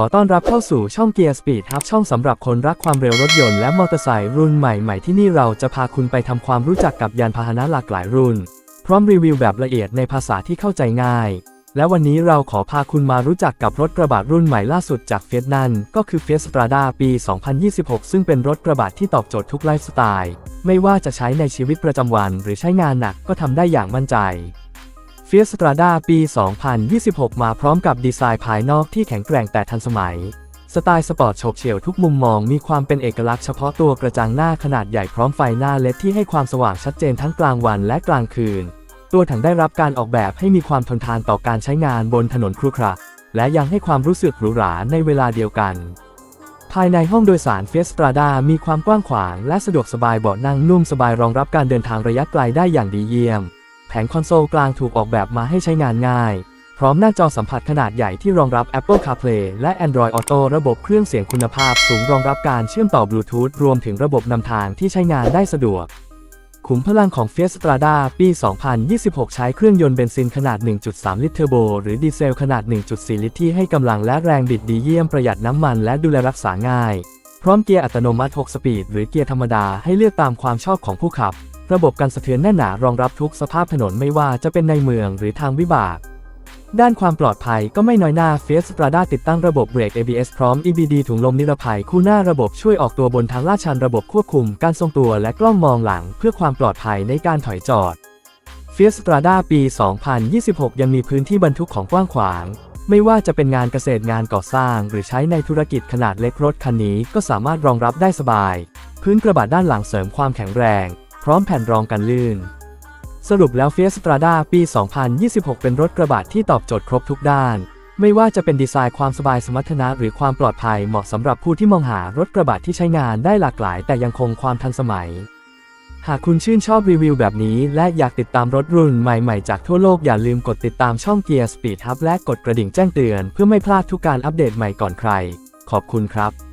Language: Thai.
ขอต้อนรับเข้าสู่ช่อง Gear Speed ครับช่องสำหรับคนรักความเร็วรถยนต์และมอเตอร์ไซค์รุ่นใหม่ๆที่นี่เราจะพาคุณไปทำความรู้จักกับยานพาหนะหลากหลายรุ่น พร้อมรีวิวแบบละเอียดในภาษาที่เข้าใจง่าย และวันนี้เราขอพาคุณมารู้จักกับรถกระบะรุ่นใหม่ล่าสุดจากเฟียสนั่นก็คือ Fiat Strada ปี 2026 ซึ่งเป็นรถกระบะที่ตอบโจทย์ทุกไลฟ์สไตล์ ไม่ว่าจะใช้ในชีวิตประจำวัน หรือใช้งานหนักก็ทำได้อย่างมั่นใจ Fiat Strada ปี 2026 มาพร้อมกับดีไซน์ภายนอกที่แข็งแกร่งแต่ทันสมัย สไตล์สปอร์ตโฉบเฉี่ยวทุกมุมมองมีความเป็นเอกลักษณ์เฉพาะตัวกระจังหน้าขนาดใหญ่พร้อมไฟหน้าเลดที่ให้ความสว่างชัดเจนทั้งกลางวันและกลางคืน ตัวถังได้รับการออกแบบให้มีความทนทานต่อการใช้งานบนถนนครุขระและยังให้ความรู้สึกหรูหราในเวลาเดียวกัน ภายในห้องโดยสาร Fiat Strada มีความกว้างขวางและสะดวกสบายเบาะนั่งนุ่มสบายรองรับการเดินทางระยะไกลได้อย่างดีเยี่ยม แผงคอนโซลกลางถูกออกแบบมาให้ใช้งานง่าย พร้อมหน้าจอสัมผัสขนาดใหญ่ที่รองรับ Apple CarPlay และ Android Auto ระบบเครื่องเสียงคุณภาพสูงรองรับการเชื่อมต่อบลูทูธรวมถึงระบบนำทางที่ใช้งานได้สะดวก ขุมพลังของ Fiat Strada ปี 2026 ใช้เครื่องยนต์เบนซินขนาด 1.3 ลิตรเทอร์โบ หรือดีเซลขนาด 1.4 ลิตรที่ให้กำลังและแรงบิดดีเยี่ยมประหยัดน้ำมันและดูแลรักษาง่าย พร้อมเกียร์อัตโนมัติ 6 สปีด หรือเกียร์ธรรมดาให้เลือกตามความชอบของผู้ขับ ระบบการสะเทือนแน่นหนารองรับทุกสภาพถนนไม่ว่าจะเป็นในเมืองหรือทางวิบาก ด้านความปลอดภัยก็ไม่น้อยหน้า Fiat Strada ติดตั้งระบบเบรก ABS พร้อม EBD ถุงลมนิรภัยคู่หน้าระบบช่วยออกตัวบนทางลาดชันระบบควบคุมการทรงตัวและกล้องมองหลังเพื่อความปลอดภัยในการถอยจอด Fiat Strada ปี 2026 ยังมีพื้นที่บรรทุกของกว้างขวาง ไม่ว่าจะเป็นงานเกษตรงานก่อสร้าง หรือใช้ในธุรกิจขนาดเล็กรถคันนี้ก็สามารถรองรับได้สบาย พื้นกระบะด้านหลังเสริมความแข็งแรง ร้อมแผ่นรองกันลื่น สรุปแล้ว Fiat Strada ปี 2026 เป็นรถกระบะที่ตอบโจทย์ครบทุกด้าน ไม่ว่าจะเป็นดีไซน์ความสบายสมรรถนะหรือความปลอดภัยเหมาะสำหรับผู้ที่มองหารถกระบะที่ใช้งานได้หลากหลาย แต่ยังคงความทันสมัย หากคุณชื่นชอบรีวิวแบบนี้และอยากติดตามรถรุ่นใหม่ๆ จากทั่วโลกอย่าลืมกดติดตามช่อง Gear Speed Hub และกดกระดิ่งแจ้งเตือน เพื่อไม่พลาดทุกการอัปเดตใหม่ก่อนใคร ขอบคุณครับ